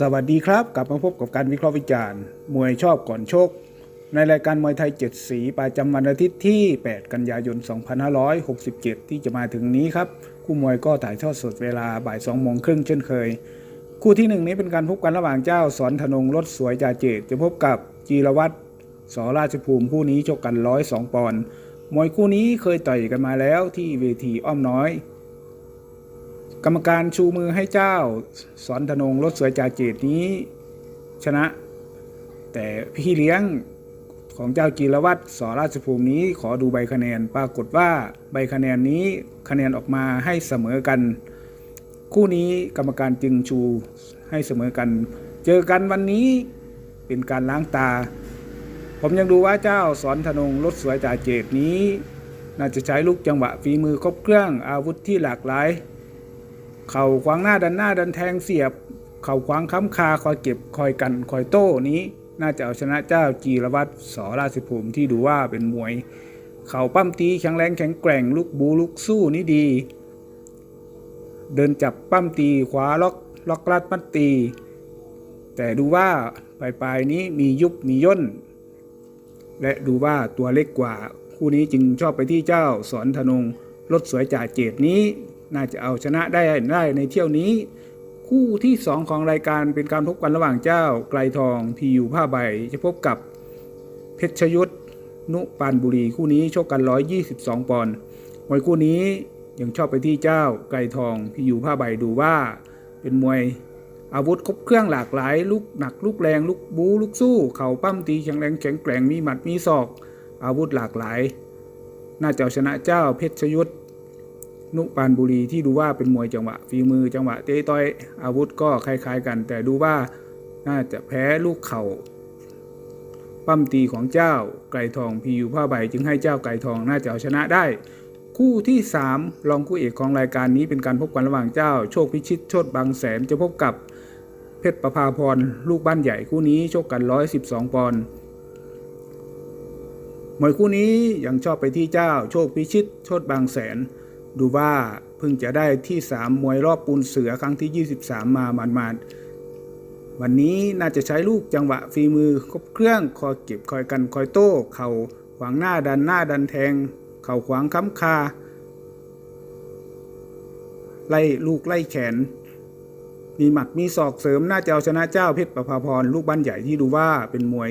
สวัสดีครับ กลับมาพบกับการวิเคราะห์วิจารณ์ มวยชอบก่อนโชค ในรายการมวยไทย 7 สีประจำวันอาทิตย์ที่ 8 กันยายน 2567 ที่จะมาถึงนี้ครับ คู่มวยก็ถ่ายทอดสดเวลาบ่าย2โมงครึ่งเช่นเคย คู่ที่หนึ่งนี้เป็นการพบกันระหว่างเจ้าสอนธนงรถสวยจ่าเจต จะพบกับจีรวัตรสอราชภูมิคู่นี้ชกกัน 102 ปอนด์มวยคู่นี้เคยต่อยกันมาแล้วที่เวทีอ้อมน้อย กรรมการชูมือให้เจ้า สอนธนงรถสวยจ่าเจตนี้ ชนะ แต่พี่เลี้ยงของเจ้ากีรวัตรสอราชภูมินี้ขอดูใบคะแนน ปรากฏว่าใบคะแนนนี้คะแนนออกมาให้เสมอกัน คู่นี้กรรมการจึงชูให้เสมอกัน เจอกันวันนี้เป็นการล้างตา ผมยังดูว่าเจ้าสอนธนงรถสวยจ่าเจตนี้ น่าจะใช้ลูกจังหวะฝีมือครบเครื่องอาวุธที่หลากหลาย เข่าขวางหน้าดันหน้าดันแทงเสียบ เข่าขวางค้ำคาคอยเก็บคอยกันคอยโต้นี้ น่าจะเอาชนะเจ้าจีรวัตรสอราชภูมิที่ดูว่าเป็นมวย เข่าปั้มตีแข็งแรงแข็งแกร่งลูกบูลูกสู้นี่ดี เดินจับปั้มตีขวาล็อกล็อกลัดมัดตี แต่ดูว่าปลายปลายนี้มียุบมีย่น และดูว่าตัวเล็กกว่า คู่นี้จึงชอบไปที่เจ้าสอนธนงรถสวยจ่าเจตนี้ น่าจะเอาชนะได้ได้ในเที่ยวนี้ คู่ที่ 2 ของรายการเป็นการพบกันระหว่างเจ้าไกลทองพียูผ้าใบ จะพบกับเพชรยุทธนุปานบุรีคู่นี้ชกกัน 122 ปอนด์มวยคู่นี้ยังชอบไปที่เจ้าไกลทองพียูผ้าใบดูว่า เป็นมวยอาวุธครบเครื่องหลากหลาย ลูกหนักลูกแรง ลูกบูลูกสู้ เข่าปั้มตีแข็งแรงแข็งแกร่งมีหมัดมีศอก อาวุธหลากหลาย น่าจะเอาชนะเจ้าเพชรยุทธ นุปานบุรีที่ดูว่าเป็นมวยจังหวะฝีมือจังหวะเตะต่อยอาวุธก็คล้ายๆกัน แต่ดูว่าน่าจะแพ้ลูกเข่าปั้มตีของเจ้าไก่ทองพียูผ้าใบจึงให้เจ้าไก่ทองน่าจะเอาชนะได้ คู่ที่ 3 รองคู่เอกของรายการนี้เป็นการพบกันระหว่างเจ้า โชคพิชิตโชดบางแสนจะพบกับเพชรประภาพรลูกบ้านใหญ่คู่นี้โชกกัน 112 ปอนด์มวยคู่นี้ยังชอบไปที่เจ้าโชคพิชิตโชดบางแสน ดูว่าเพิ่งจะได้ที่ 3 มวยรอบปูนเสือครั้งที่ 23 มามันมาวันนี้น่าจะใช้ลูกจังหวะฝีมือครบเครื่องคอยเก็บคอยกันคอยโต้ เข่าขวางหน้าดันหน้าดันแทง เข่าขวางค้ำคา ไล่ลูกไล่แขน มีหมัดมีศอกเสริมน่าจะเอาชนะเจ้าเพชรประภาพรลูกบ้านใหญ่ที่ดูว่าเป็นมวย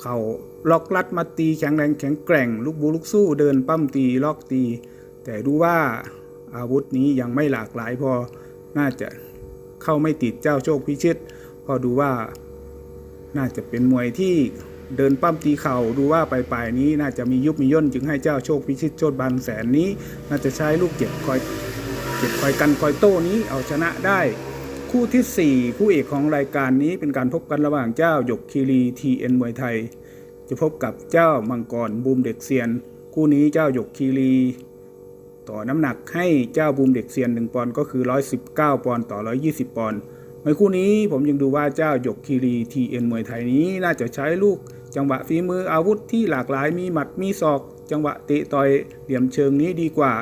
เข่าล็อกลัดมาตีแข็งแรงแข็งแกร่ง ลูกบูลูกสู้เดินปั้มตีล็อกตี แต่ดูว่าอาวุธนี้ยังไม่หลากหลายพอน่าจะเข้าไม่ติดเจ้าโชคพิชิต พอดูว่าน่าจะเป็นมวยที่เดินปั้มตีเข่าดูว่าปลายๆนี้น่าจะมียุบมีย่นจึงให้เจ้าโชคพิชิตโชดบางแสนนี้ น่าจะใช้ลูกเจ็บคอยเจ็บคอยกันคอยโต้นี้เอาชนะได้ คู่ทีสี่ 4 คู่เอกของรายการนี้เป็นการพบกันระหว่างเจ้าหยกคีรีทีเอ็นมวยไทย จะพบกับเจ้ามังกรบูมเด็กเซียน คู่นี้เจ้าหยกคีรี ต่อน้ำหนักให้เจ้าบูมเด็กเซียน 1 ปอนด์ก็คือ 119 ปอนด์ต่อ 120 ปอนด์ในคู่นี้ผมยังดูว่าเจ้าหยกคีรีทีเอ็นมวยไทยนี้น่าจะใช้ลูกจังหวะฝีมืออาวุธที่หลากหลายมีหมัดมีศอก จังหวะเตะต่อยเหลี่ยมเชิงนี้ดีกว่า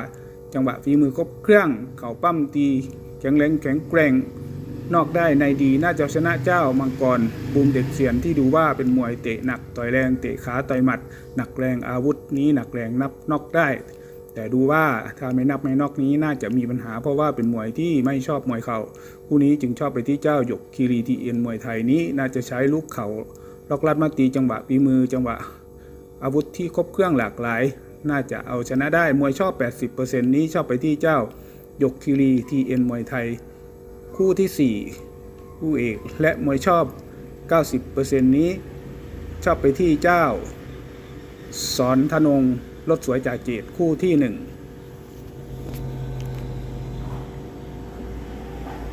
จังหวะฝีมือครบเครื่องเข่าปั้มตีแข็งแรงแข็งแกร่ง นอกได้ในดีน่าจะชนะเจ้ามังกรบูมเด็กเสียนที่ดูว่าเป็นมวยเตะหนักต่อยแรงเตะขาต่อยหมัด หนักแรงอาวุธนี้หนักแรงนับนอกได้ แต่ดูว่าถ้าไม่นับไม่นอกนี้น่าจะมีปัญหา เพราะว่าเป็นมวยที่ไม่ชอบมวยเข่าคู่นี้จึงชอบไปที่เจ้าหยกคีรีทีเอ็นมวยไทยนี้น่าจะใช้ลูกเข่าล็อกลัดมาตีจังหวะปีมือจังหวะ อาวุธที่ครบเครื่องหลากหลาย น่าจะเอาชนะได้มวยชอบ 80%นี้ชอบไปที่เจ้าหยกคีรีทีเอ็นมวยไทย คู่ที่ 4 คู่เอกและมวยชอบ 90%นี้ ชอบไปที่เจ้า สอนธนง รถสวยจากจีดคู่ที่1